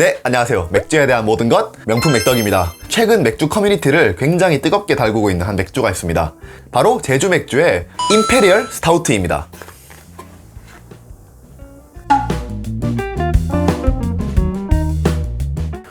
네, 안녕하세요. 맥주에 대한 모든 것 명품 맥덕입니다. 최근 맥주 커뮤니티를 굉장히 뜨겁게 달구고 있는 한 맥주가 있습니다. 바로 제주 맥주의 임페리얼 스타우트입니다.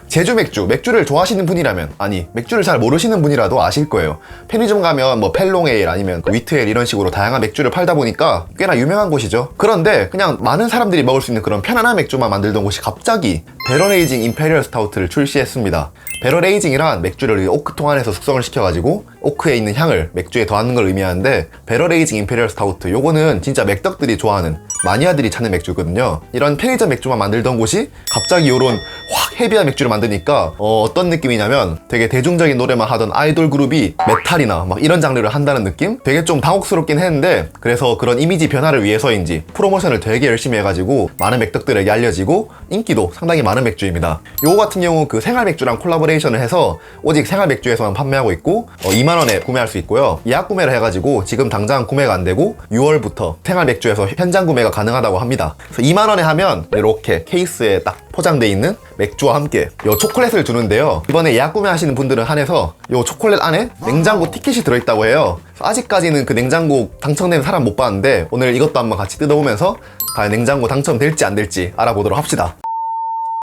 제주 맥주, 맥주를 좋아하시는 분이라면, 아니, 맥주를 잘 모르시는 분이라도 아실 거예요. 편의점 가면 뭐 펠롱에일 아니면 그 위트에일 이런 식으로 다양한 맥주를 팔다 보니까 꽤나 유명한 곳이죠. 그런데 그냥 많은 사람들이 먹을 수 있는 그런 편안한 맥주만 만들던 곳이 갑자기 베러레이징 임페리얼 스타우트를 출시했습니다. 베러레이징이란 맥주를 이 오크통 안에서 숙성을 시켜가지고 오크에 있는 향을 맥주에 더하는 걸 의미하는데 베러레이징 임페리얼 스타우트 요거는 진짜 맥덕들이 좋아하는 마니아들이 찾는 맥주거든요. 이런 편의점 맥주만 만들던 곳이 갑자기 요런 확 헤비한 맥주를 만드니까 어, 떤 느낌이냐면 되게 대중적인 노래만 하던 아이돌 그룹이 메탈이나 막 이런 장르를 한다는 느낌? 되게 좀 당혹스럽긴 했는데 그래서 그런 이미지 변화를 위해서인지 프로모션을 되게 열심히 해가지고 많은 맥덕들에게 알려지고 인기도 상당히 많은 맥주입니다. 요거 같은 경우 그 생활 맥주랑 콜라보 레이션을 해서 오직 생활 맥주에서만 판매하고 있고 어, 2만 원에 구매할 수 있고요. 예약 구매를 해가지고 지금 당장 구매가 안 되고 6월부터 생활 맥주에서 현장 구매가 가능하다고 합니다. 그래서 2만 원에 하면 이렇게 케이스에 딱 포장돼 있는 맥주와 함께 요 초콜릿을 주는데요. 이번에 예약 구매하시는 분들은 한해서 요 초콜릿 안에 냉장고 티켓이 들어있다고 해요. 아직까지는 그 냉장고 당첨된 사람 못 봤는데 오늘 이것도 한번 같이 뜯어보면서 과연 냉장고 당첨될지 안 될지 알아보도록 합시다.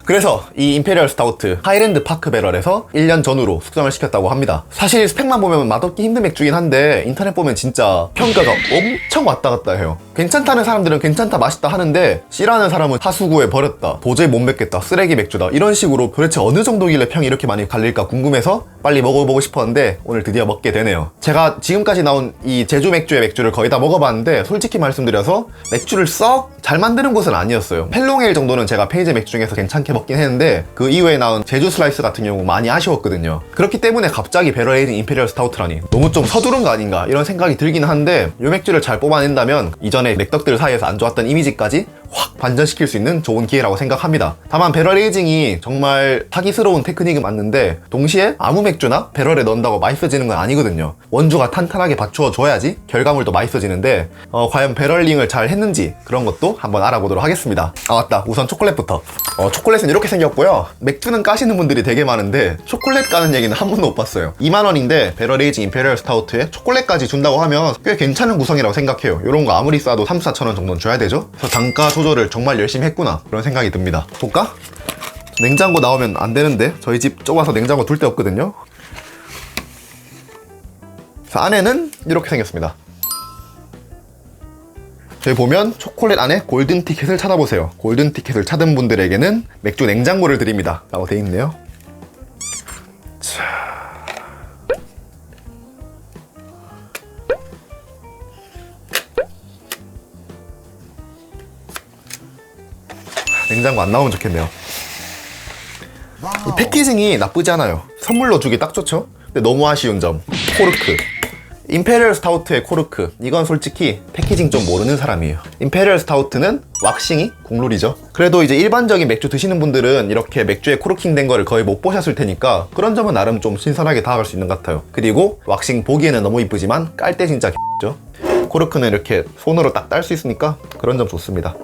그래서 이 임페리얼 스타우트 하이랜드 파크 배럴에서 1년 전후로 숙성을 시켰다고 합니다. 사실 스펙만 보면 맛없기 힘든 맥주긴 한데 인터넷 보면 진짜 평가가 엄청 왔다 갔다 해요. 괜찮다는 사람들은 괜찮다 맛있다 하는데 씨라는 사람은 하수구에 버렸다 도저히 못 먹겠다 쓰레기 맥주다 이런 식으로 도대체 어느 정도길래 평이 이렇게 많이 갈릴까 궁금해서 빨리 먹어보고 싶었는데 오늘 드디어 먹게 되네요. 제가 지금까지 나온 이 제주 맥주의 맥주를 거의 다 먹어봤는데 솔직히 말씀드려서 맥주를 썩 잘 만드는 곳은 아니었어요. 펠롱에일 정도는 제가 페이지 맥주 중에서 괜찮게 먹긴 했는데 그 이후에 나온 제주 슬라이스 같은 경우 많이 아쉬웠거든요. 그렇기 때문에 갑자기 베러에이징 임페리얼 스타우트라니 너무 좀 서두른 거 아닌가 이런 생각이 들긴 한데 이 맥주를 잘 뽑아낸다면 이전에 맥덕들 사이에서 안 좋았던 이미지까지 확 반전시킬 수 있는 좋은 기회라고 생각합니다. 다만 배럴 에이징이 정말 사기스러운 테크닉은 맞는데 동시에 아무 맥주나 배럴에 넣는다고 맛있어지는 건 아니거든요. 원주가 탄탄하게 받쳐 줘야지 결과물도 맛있어지는데 어, 과연 배럴링을 잘 했는지 그런 것도 한번 알아보도록 하겠습니다. 아 맞다. 우선 초콜릿부터. 어, 초콜릿은 이렇게 생겼고요. 맥주는 까시는 분들이 되게 많은데 초콜릿 까는 얘기는 한 번도 못 봤어요. 2만 원인데 배럴 에이징 임페리얼 스타우트에 초콜릿까지 준다고 하면 꽤 괜찮은 구성이라고 생각해요. 이런 거 아무리 싸도 3, 4천 원 정도는 줘야 되죠. 그래서 단가 조절 을 정말 열심히 했구나 그런 생각이 듭니다. 볼까? 냉장고 나오면 안 되는데 저희 집 좁아서 냉장고 둘 데 없거든요. 그래서 안에는 이렇게 생겼습니다. 저희 보면 초콜릿 안에 골든 티켓을 찾아보세요. 골든 티켓을 찾은 분들에게는 맥주 냉장고를 드립니다. 라고 돼 있네요. 냉장고 안 나오면 좋겠네요. 이 패키징이 나쁘지 않아요. 선물로 주기 딱 좋죠? 근데 너무 아쉬운 점. 코르크. 임페리얼 스타우트의 코르크. 이건 솔직히 패키징 좀 모르는 사람이에요. 임페리얼 스타우트는 왁싱이 국룰이죠. 그래도 이제 일반적인 맥주 드시는 분들은 이렇게 맥주에 코르킹 된 거를 거의 못 보셨을 테니까 그런 점은 나름 좀 신선하게 다가갈 수 있는 것 같아요. 그리고 왁싱 보기에는 너무 이쁘지만 깔 때 진짜 죠 코르크는 이렇게 손으로 딱 딸 수 있으니까 그런 점 좋습니다.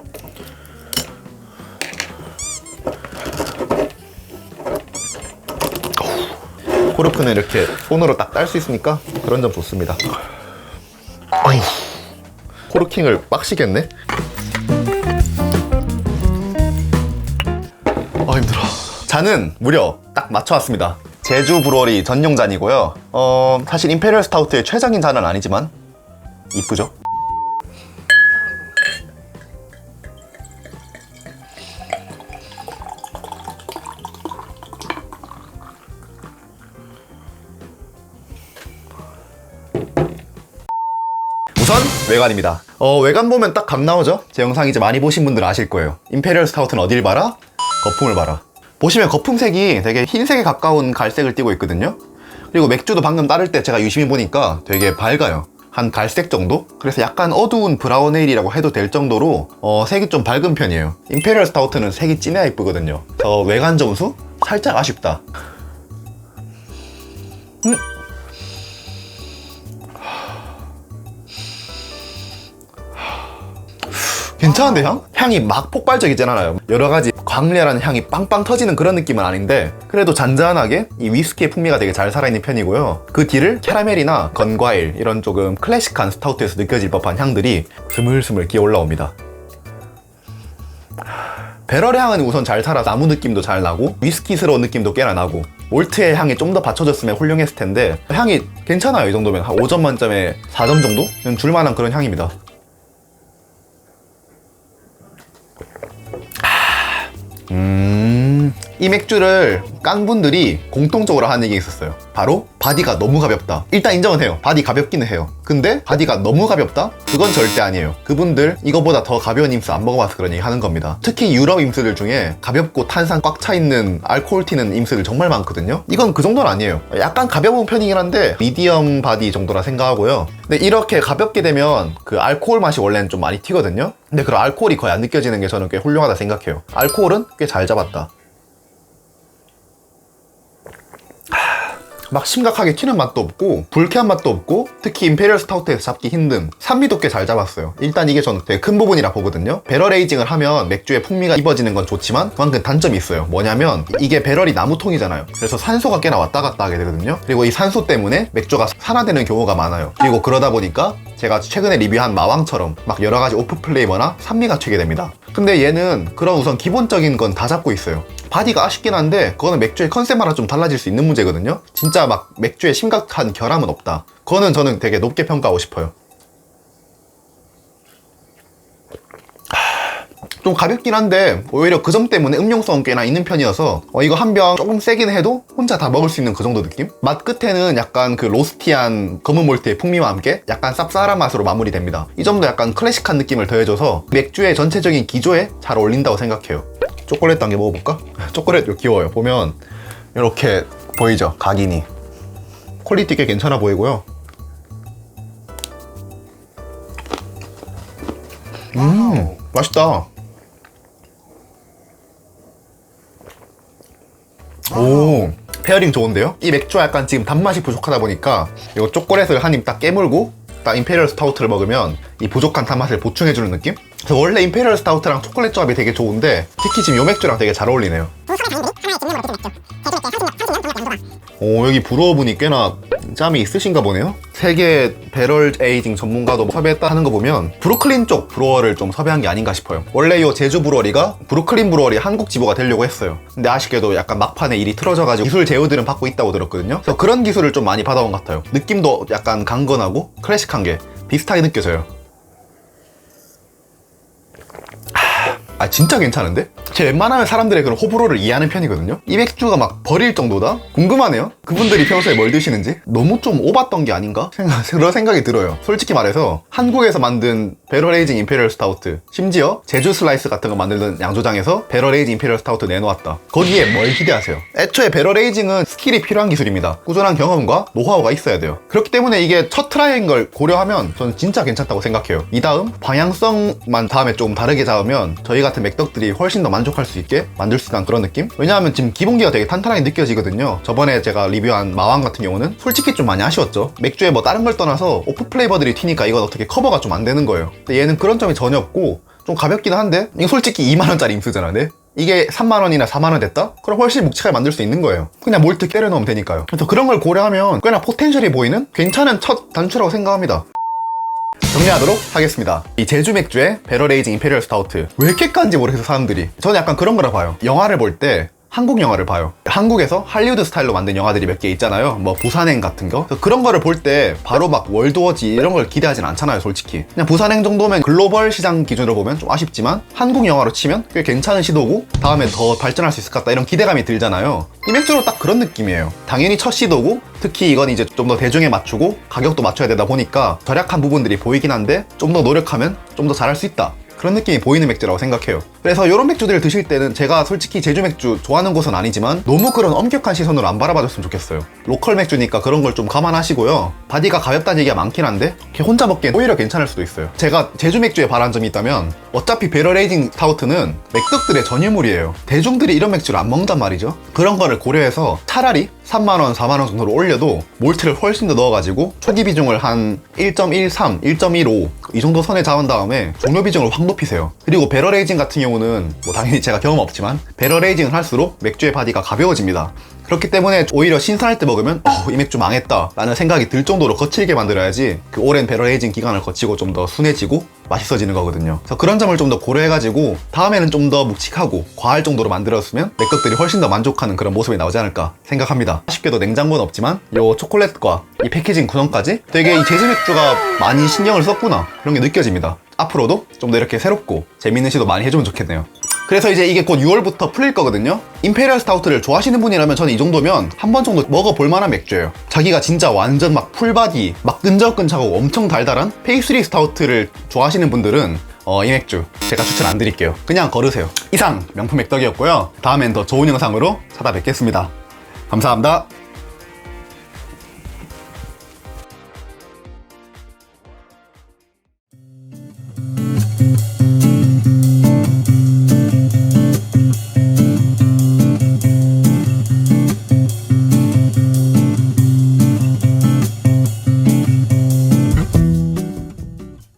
코르크는 이렇게 손으로 딱 딸 수 있으니까 그런 점 좋습니다. 아휴, 코르킹을 빡시겠네? 아 힘들어. 잔은 무려 딱 맞춰왔습니다. 제주 브루어리 전용 잔이고요. 어 사실 임페리얼 스타우트의 최적인 잔은 아니지만 이쁘죠? 외관입니다. 어, 외관 보면 딱감 나오죠? 제 영상 이제 많이 보신 분들 아실 거예요. 임페리얼 스타우트는 어딜 봐라? 거품을 봐라. 보시면 거품색이 되게 흰색에 가까운 갈색을 띠고 있거든요. 그리고 맥주도 방금 따를 때 제가 유심히 보니까 되게 밝아요. 한 갈색 정도? 그래서 약간 어두운 브라운 에일이라고 해도 될 정도로 어, 색이 좀 밝은 편이에야 임페리얼 스타우트는 색이 진해야 이쁘거든요. 저 외관 점수 살짝 아쉽다. 음, 괜찮은데 향? 향이 막 폭발적이진 않아요. 여러 가지 광렬한 향이 빵빵 터지는 그런 느낌은 아닌데 그래도 잔잔하게 이 위스키의 풍미가 되게 잘 살아있는 편이고요. 그 뒤를 캐러멜이나 건과일 이런 조금 클래식한 스타우트에서 느껴질 법한 향들이 스물스물 기어 올라옵니다. 배럴의 향은 우선 잘 살아 나무 느낌도 잘 나고 위스키스러운 느낌도 꽤나 나고 몰트의 향이 좀 더 받쳐줬으면 훌륭했을 텐데 향이 괜찮아요 이 정도면 한 5점 만점에 4점 정도? 는 줄만한 그런 향입니다 음, 이 맥주를 깐 분들이 공통적으로 하는 얘기가 있었어요. 바로 바디가 너무 가볍다. 일단 인정은 해요. 바디 가볍기는 해요. 근데 바디가 너무 가볍다? 그건 절대 아니에요. 그분들 이거보다 더 가벼운 임수 안 먹어봐서 그런 얘기 하는 겁니다. 특히 유럽 임수들 중에 가볍고 탄산 꽉 차 있는 알코올 튀는 임수들 정말 많거든요. 이건 그 정도는 아니에요. 약간 가벼운 편이긴 한데 미디엄 바디 정도라 생각하고요. 근데 이렇게 가볍게 되면 그 알코올 맛이 원래는 좀 많이 튀거든요. 근데 그 알코올이 거의 안 느껴지는 게 저는 꽤 훌륭하다 생각해요. 알코올은 꽤 잘 잡았다. 막 심각하게 튀는 맛도 없고 불쾌한 맛도 없고 특히 임페리얼 스타우트에서 잡기 힘든 산미도 꽤 잘 잡았어요. 일단 이게 저는 되게 큰 부분이라 보거든요. 배럴 에이징을 하면 맥주의 풍미가 입어지는 건 좋지만 그만큼 단점이 있어요. 뭐냐면 이게 배럴이 나무통이잖아요. 그래서 산소가 꽤나 왔다 갔다 하게 되거든요. 그리고 이 산소 때문에 맥주가 산화되는 경우가 많아요. 그리고 그러다 보니까 제가 최근에 리뷰한 마왕처럼 막 여러 가지 오프 플레이버나 산미가 튀게 됩니다. 근데 얘는 그런 우선 기본적인 건 다 잡고 있어요. 바디가 아쉽긴 한데 그거는 맥주의 컨셉마다 좀 달라질 수 있는 문제거든요. 진짜 막 맥주에 심각한 결함은 없다. 그거는 저는 되게 높게 평가하고 싶어요. 좀 가볍긴 한데 오히려 그 점 때문에 음용성은 꽤나 있는 편이어서 어, 이거 한 병 조금 세긴 해도 혼자 다 먹을 수 있는 그 정도 느낌? 맛 끝에는 약간 그 로스티한 검은 몰트의 풍미와 함께 약간 쌉쌀한 맛으로 마무리됩니다. 이 점도 약간 클래식한 느낌을 더해줘서 맥주의 전체적인 기조에 잘 어울린다고 생각해요. 초콜릿 단계 먹어볼까? 초콜릿 이거 귀여워요. 보면 이렇게 보이죠? 각인이. 퀄리티 꽤 괜찮아 보이고요. 음, 맛있다. 오 페어링 좋은데요? 이 맥주가 약간 지금 단맛이 부족하다 보니까 이거 초콜릿을 한 입 딱 깨물고 딱 임페리얼 스타우트를 먹으면 이 부족한 단맛을 보충해주는 느낌? 그래서 원래 임페리얼 스타우트랑 초콜릿 조합이 되게 좋은데 특히 지금 요 맥주랑 되게 잘 어울리네요 오 여기 브루어분이 꽤나 짬이 있으신가 보네요? 세계 배럴 에이징 전문가도 섭외했다 하는 거 보면 브루클린 쪽 브루어를 좀 섭외한 게 아닌가 싶어요. 원래 이 제주 브루어리가 브루클린 브루어리 한국 지부가 되려고 했어요. 근데 아쉽게도 약간 막판에 일이 틀어져가지고 기술 제휴들은 받고 있다고 들었거든요. 그래서 그런 기술을 좀 많이 받아온 것 같아요. 느낌도 약간 강건하고 클래식한 게 비슷하게 느껴져요 아 진짜 괜찮은데? 제 웬만하면 사람들의 그런 호불호를 이해하는 편이거든요 이 맥주가 막 버릴 정도다? 궁금하네요 그분들이 평소에 뭘 드시는지 너무 좀 오봤던 게 아닌가? 생각, 그런 생각이 들어요 솔직히 말해서 한국에서 만든 배럴에이징 임페리얼 스타우트 심지어 제주 슬라이스 같은 거 만드는 양조장에서 배럴에이징 임페리얼 스타우트 내놓았다 거기에 뭘 기대하세요? 애초에 배럴에이징은 스킬이 필요한 기술입니다 꾸준한 경험과 노하우가 있어야 돼요 그렇기 때문에 이게 첫 트라이인 걸 고려하면 저는 진짜 괜찮다고 생각해요 이 다음 방향성만 다음에 조금 다르게 잡으면 저희 같은 맥덕들이 훨씬 더 만족할 수 있게 만들 수 있는 그런 느낌? 왜냐하면 지금 기본기가 되게 탄탄하게 느껴지거든요. 저번에 제가 리뷰한 마왕 같은 경우는 솔직히 좀 많이 아쉬웠죠. 맥주에 뭐 다른 걸 떠나서 오프 플레이버들이 튀니까 이건 어떻게 커버가 좀 안 되는 거예요. 근데 얘는 그런 점이 전혀 없고 좀 가볍긴 한데 이거 솔직히 2만원짜리 임수잖아, 네? 이게 3만원이나 4만원 됐다? 그럼 훨씬 묵직하게 만들 수 있는 거예요. 그냥 몰트 때려 넣으면 되니까요. 그래서 그런 걸 고려하면 꽤나 포텐셜이 보이는 괜찮은 첫 단추라고 생각합니다. 정리하도록 하겠습니다. 이 제주 맥주의 배럴에이징 임페리얼 스타우트 왜 이렇게 깐지 모르겠어 사람들이. 저는 약간 그런 거라 봐요. 영화를 볼때 한국 영화를 봐요. 한국에서 할리우드 스타일로 만든 영화들이 몇 개 있잖아요. 뭐 부산행 같은 거. 그런 거를 볼 때 바로 막 월드워지 이런 걸 기대하진 않잖아요, 솔직히. 그냥 부산행 정도면 글로벌 시장 기준으로 보면 좀 아쉽지만 한국 영화로 치면 꽤 괜찮은 시도고 다음에 더 발전할 수 있을 것 같다 이런 기대감이 들잖아요. 이 맥주로 딱 그런 느낌이에요. 당연히 첫 시도고 특히 이건 이제 좀 더 대중에 맞추고 가격도 맞춰야 되다 보니까 절약한 부분들이 보이긴 한데 좀 더 노력하면 좀 더 잘할 수 있다. 그런 느낌이 보이는 맥주라고 생각해요. 그래서 이런 맥주들을 드실 때는 제가 솔직히 제주 맥주 좋아하는 곳은 아니지만 너무 그런 엄격한 시선으로 안 바라봐 줬으면 좋겠어요. 로컬 맥주니까 그런 걸 좀 감안하시고요. 바디가 가볍다는 얘기가 많긴 한데 이렇게 혼자 먹기엔 오히려 괜찮을 수도 있어요. 제가 제주 맥주에 바란 점이 있다면 어차피 배럴 에이징 스타우트는 맥덕들의 전유물이에요. 대중들이 이런 맥주를 안 먹는단 말이죠. 그런 거를 고려해서 차라리 3만원, 4만원 정도로 올려도 몰트를 훨씬 더 넣어가지고 초기 비중을 한 1.13, 1.15 이 정도 선에 잡은 다음에 종료 비중을 확 높이세요. 그리고 배럴 에이징 같은 경우는 뭐 당연히 제가 경험 없지만 배럴 에이징을 할수록 맥주의 바디가 가벼워집니다. 그렇기 때문에 오히려 신선할 때 먹으면 어, 이 맥주 망했다. 라는 생각이 들 정도로 거칠게 만들어야지 그 오랜 배럴 에이징 기간을 거치고 좀 더 순해지고 맛있어지는 거거든요. 그래서 그런 점을 좀 더 고려해가지고 다음에는 좀 더 묵직하고 과할 정도로 만들었으면 맥덕들이 훨씬 더 만족하는 그런 모습이 나오지 않을까 생각합니다. 아쉽게도 냉장고는 없지만 요 초콜릿과 이 패키징 구성까지 되게 이 제즈 맥주가 많이 신경을 썼구나 그런 게 느껴집니다. 앞으로도 좀 더 이렇게 새롭고 재밌는 시도 많이 해주면 좋겠네요 그래서 이제 이게 곧 6월부터 풀릴 거거든요. 임페리얼 스타우트를 좋아하시는 분이라면 저는 이 정도면 한 번 정도 먹어볼 만한 맥주예요. 자기가 진짜 완전 막 풀바디, 막 끈적끈적하고 엄청 달달한 페이스리 스타우트를 좋아하시는 분들은 어, 이 맥주 제가 추천 안 드릴게요. 그냥 걸으세요. 이상 명품 맥덕이었고요. 다음엔 더 좋은 영상으로 찾아뵙겠습니다. 감사합니다.